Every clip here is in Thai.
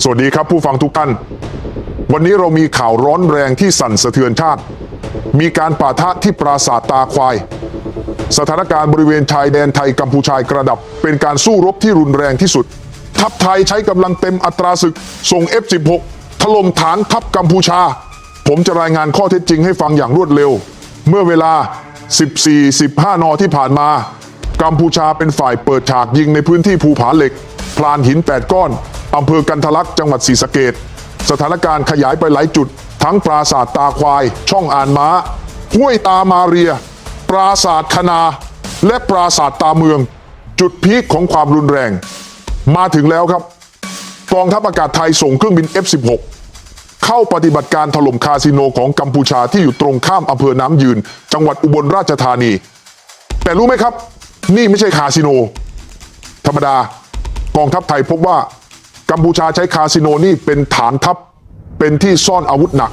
สวัสดีครับผู้ฟังทุกท่าน วันนี้เรามีข่าวร้อนแรงที่สั่นสะเทือนชาติ มีการปะทะที่ปราสาทตาควาย สถานการณ์บริเวณชายแดนไทยกัมพูชากระดับ เป็นการสู้รบที่รุนแรงที่สุด ทัพไทยใช้กำลังเต็มอัตราศึก ส่ง F16 ถล่มฐานทัพกัมพูชา ผมจะรายงานข้อเท็จจริงให้ฟังอย่างรวดเร็ว เมื่อเวลา 14-15 นที่ผ่านมา กัมพูชาเป็นฝ่ายเปิดฉากยิงในพื้นที่ภูผาเหล็ก พลานหิน 8 ก้อน อำเภอกันทะลักจังหวัดศรีสะเกดสถานการณ์ขยายไปหลายจุด ทั้งปราสาทตาควาย ช่องอ่านม้า ห้วยตามาเรีย ปราสาทคณา และปราสาทตาเมือง จุดพีคของความรุนแรง มาถึงแล้วครับ กองทัพอากาศไทยส่งเครื่องบิน F16 เข้าปฏิบัติการถล่มคาสิโนของกัมพูชาที่อยู่ตรงข้ามอำเภอน้ำยืน จังหวัดอุบลราชธานี แต่รู้ไหมครับ นี่ไม่ใช่คาสิโน ธรรมดากองทัพไทยพบว่า กัมพูชาใช้คาสิโนนี่เป็นฐานทัพ เป็นที่ซ่อนอาวุธหนัก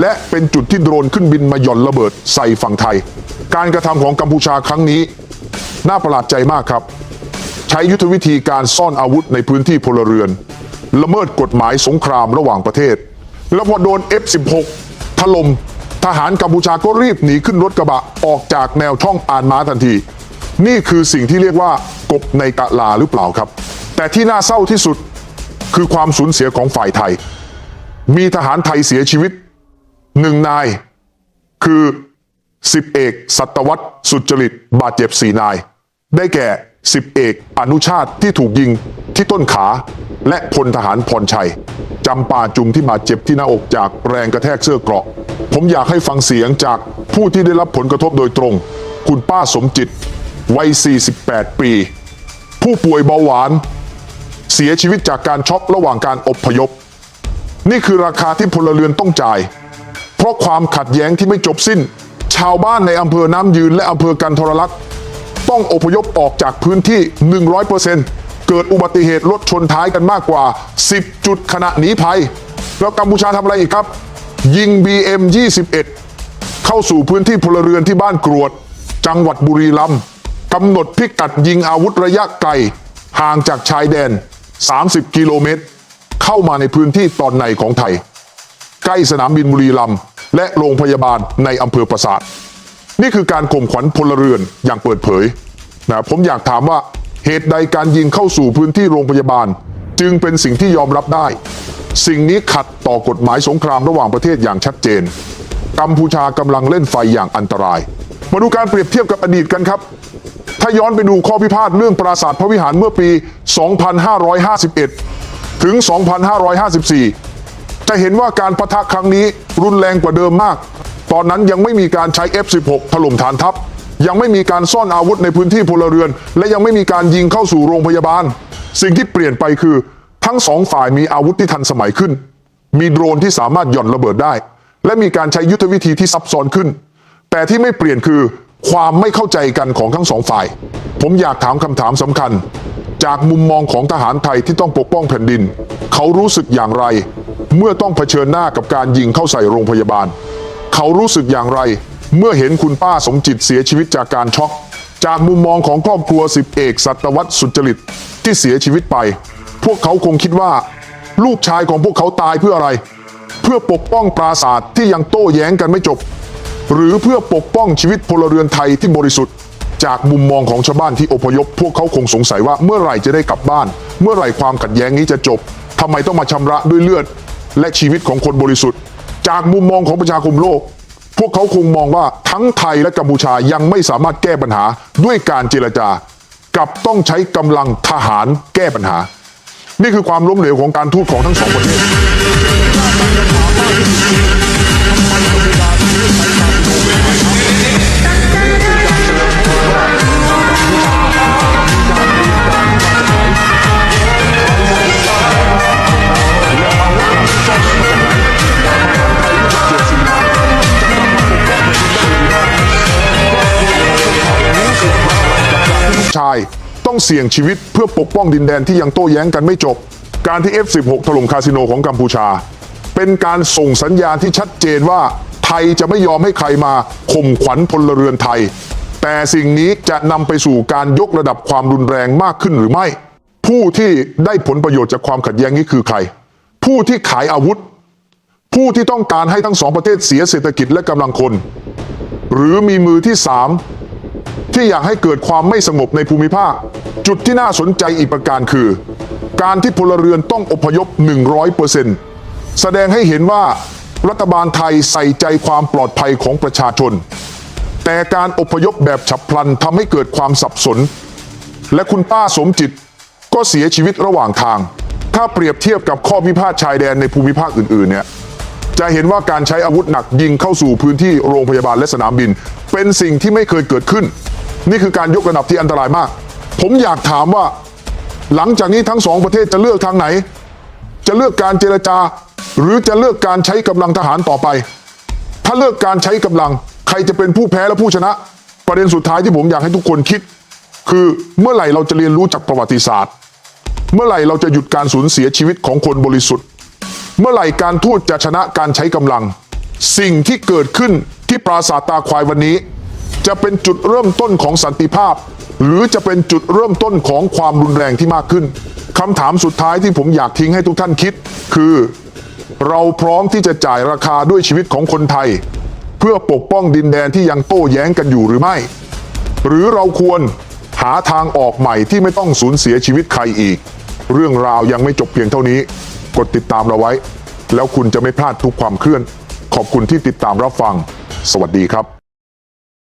และเป็นจุดที่โดรนขึ้นบินมาหย่อนระเบิดใส่ฝั่งไทย การกระทำของกัมพูชาครั้งนี้ น่าประหลาดใจมากครับ ใช้ยุทธวิธีการซ่อนอาวุธในพื้นที่พลเรือน ละเมิดกฎหมายสงครามระหว่างประเทศ แล้วพอโดน F16 ถล่มทหารกัมพูชาก็รีบหนีขึ้นรถกระบะออกจากแนวช่องอานม้าทันที นี่คือสิ่งที่เรียกว่ากบในกะลาหรือเปล่าครับ แต่ที่น่าเศร้าที่สุด คือความสูญเสียของฝ่ายไทย มีทหารไทยเสียชีวิตหนึ่งนาย คือสิบเอกสัตวัตสุจริตบาดเจ็บสี่นาย ได้แก่สิบเอกอนุชาติที่ถูกยิงที่ต้นขา และพลทหารพรชัยจำปาจุงที่บาดเจ็บที่หน้าอกจากแรงกระแทกเสื้อเกราะ ผมอยากให้ฟังเสียงจากผู้ที่ได้รับผลกระทบโดยตรง คุณป้าสมจิตวัย 48 ปี ผู้ป่วยเบาหวาน เสียชีวิตจากการช็อกระหว่างการอบพยพ นี่คือราคาที่พลเรือนต้องจ่าย เพราะความขัดแย้งที่ไม่จบสิ้น ชาวบ้านในอำเภอน้ำยืนและอำเภอกันทรลักษณ์ต้องอพยพออกจากพื้นที่ 100%เกิดอุบัติเหตุรถชนท้ายกันมากกว่า 10 จุดขณะหนีภัย แล้วกัมพูชาทำอะไรอีกครับ ยิง BM 21เข้าสู่พื้นที่พลเรือนที่บ้านกรวด จังหวัดบุรีรัมย์กำหนดพิกัดยิงอาวุธระยะไกล ห่างจากชายแดน 30 กิโลเมตร เข้ามาในพื้นที่ตอนในของไทย ใกล้สนามบินบุรีรัมย์และโรงพยาบาลในอำเภอปราสาท นี่คือการข่มขวัญพลเรือนอย่างเปิดเผยนะผมอยากถามว่าเหตุใดการยิงเข้าสู่พื้นที่โรงพยาบาล จึงเป็นสิ่งที่ยอมรับได้ สิ่งนี้ขัดต่อกฎหมายสงครามระหว่างประเทศอย่างชัดเจน กัมพูชากำลังเล่นไฟอย่างอันตราย มาดูการเปรียบเทียบกับอดีตกันครับ ถ้าย้อนไปดูข้อพิพาทเรื่องปราสาทพระวิหารเมื่อปี 2551 ถึง 2554 จะเห็นว่าการประทะครั้งนี้รุนแรงกว่าเดิมมาก ตอนนั้นยังไม่มีการใช้ F16 ถล่มฐานทัพ ยังไม่มีการซ่อนอาวุธในพื้นที่พลเรือน และยังไม่มีการยิงเข้าสู่โรงพยาบาล สิ่งที่เปลี่ยนไปคือ ทั้งสองฝ่ายมีอาวุธที่ทันสมัยขึ้น มีโดรนที่สามารถหย่อนระเบิดได้ และมีการใช้ยุทธวิธีที่ซับซ้อนขึ้น แต่ที่ไม่เปลี่ยนคือ ความไม่เข้าใจกันของทั้งสองฝ่าย ผมอยากถามคำถามสำคัญ จากมุมมองของทหารไทยที่ต้องปกป้องแผ่นดิน เขารู้สึกอย่างไร เมื่อต้องเผชิญหน้ากับการยิงเข้าใส่โรงพยาบาล เขารู้สึกอย่างไร เมื่อเห็นคุณป้าสมจิตเสียชีวิตจากการช็อก จากมุมมองของครอบครัวสิบเอกสัตวัตสุจริตที่เสียชีวิตไป พวกเขาคงคิดว่า ลูกชายของพวกเขาตายเพื่ออะไร เพื่อปกป้องปราสาทที่ยังโต้แย้งกันไม่จบ หรือเพื่อปกป้องชีวิตพลเรือนไทยที่บริสุทธิ์ จากมุมมองของชาวบ้านที่อพยพ พวกเขาคงสงสัยว่าเมื่อไหร่จะได้กลับบ้าน เมื่อไหร่ความขัดแย้งนี้จะจบทำไมต้องมาชำระด้วยเลือด และชีวิตของคนบริสุทธิ์ จากมุมมองของประชาคมโลก พวกเขาคงมองว่าทั้งไทยและกัมพูชายังไม่สามารถแก้ปัญหาด้วยการเจรจากับต้องใช้กำลังทหารแก้ปัญหา นี่คือความล้มเหลวของการทูตของทั้งสองประเทศ ต้องเสี่ยงชีวิตเพื่อปกป้องดินแดนที่ยังโต้แย้งกันไม่จบ การที่ F16 ถล่มคาสิโนของกัมพูชา เป็นการส่งสัญญาณที่ชัดเจนว่าไทยจะไม่ยอมให้ใครมาข่มขวัญพลเรือนไทย แต่สิ่งนี้จะนำไปสู่การยกระดับความรุนแรงมากขึ้นหรือไม่ ผู้ที่ได้ผลประโยชน์จากความขัดแย้งนี้คือใคร ผู้ที่ขายอาวุธ ผู้ที่ต้องการให้ทั้งสองประเทศเสียเศรษฐกิจและกำลังคน หรือมีมือที่สาม ที่อยากให้เกิดความไม่สงบในภูมิภาค จุดที่น่าสนใจอีกประการคือ การที่พลเรือนต้องอพยพ 100%แสดงให้เห็นว่ารัฐบาลไทยใส่ใจความปลอดภัยของประชาชน แต่การอพยพแบบฉับพลันทำให้เกิดความสับสน และคุณป้าสมจิตก็เสียชีวิตระหว่างทาง ถ้าเปรียบเทียบกับข้อพิพาทชายแดนในภูมิภาคอื่นๆเนี่ย จะเห็นว่าการใช้อาวุธหนักยิงเข้าสู่พื้นที่โรงพยาบาลและสนามบิน เป็นสิ่งที่ไม่เคยเกิดขึ้น นี่คือการยกระดับที่อันตรายมาก ผมอยากถามว่า หลังจากนี้ทั้งสองประเทศจะเลือกทางไหน จะเลือกการเจรจา หรือจะเลือกการใช้กำลังทหารต่อไป ถ้าเลือกการใช้กำลัง ใครจะเป็นผู้แพ้และผู้ชนะ ประเด็นสุดท้ายที่ผมอยากให้ทุกคนคิด คือเมื่อไหร่เราจะเรียนรู้จากประวัติศาสตร์ เมื่อไหร่เราจะหยุดการสูญเสียชีวิตของคนบริสุทธิ์ เมื่อไหร่การทูตจะชนะการใช้กำลัง สิ่งที่เกิดขึ้นที่ปราสาทตาควายวันนี้ จะเป็นจุดเริ่มต้นของสันติภาพ หรือจะเป็นจุดเริ่มต้นของความรุนแรงที่มากขึ้นคำถามสุดท้ายที่ผมอยากทิ้งให้ทุกท่านคิด คือ เราพร้อมที่จะจ่ายราคาด้วยชีวิตของคนไทย เพื่อปกป้องดินแดนที่ยังโต้แย้งกันอยู่หรือไม่ หรือเราควรหาทางออกใหม่ที่ไม่ต้องสูญเสียชีวิตใครอีก เรื่องราวยังไม่จบเพียงเท่านี้ กดติดตามเราไว้ แล้วคุณจะไม่พลาดทุกความเคลื่อน ขอบคุณที่ติดตามรับฟัง สวัสดีครับ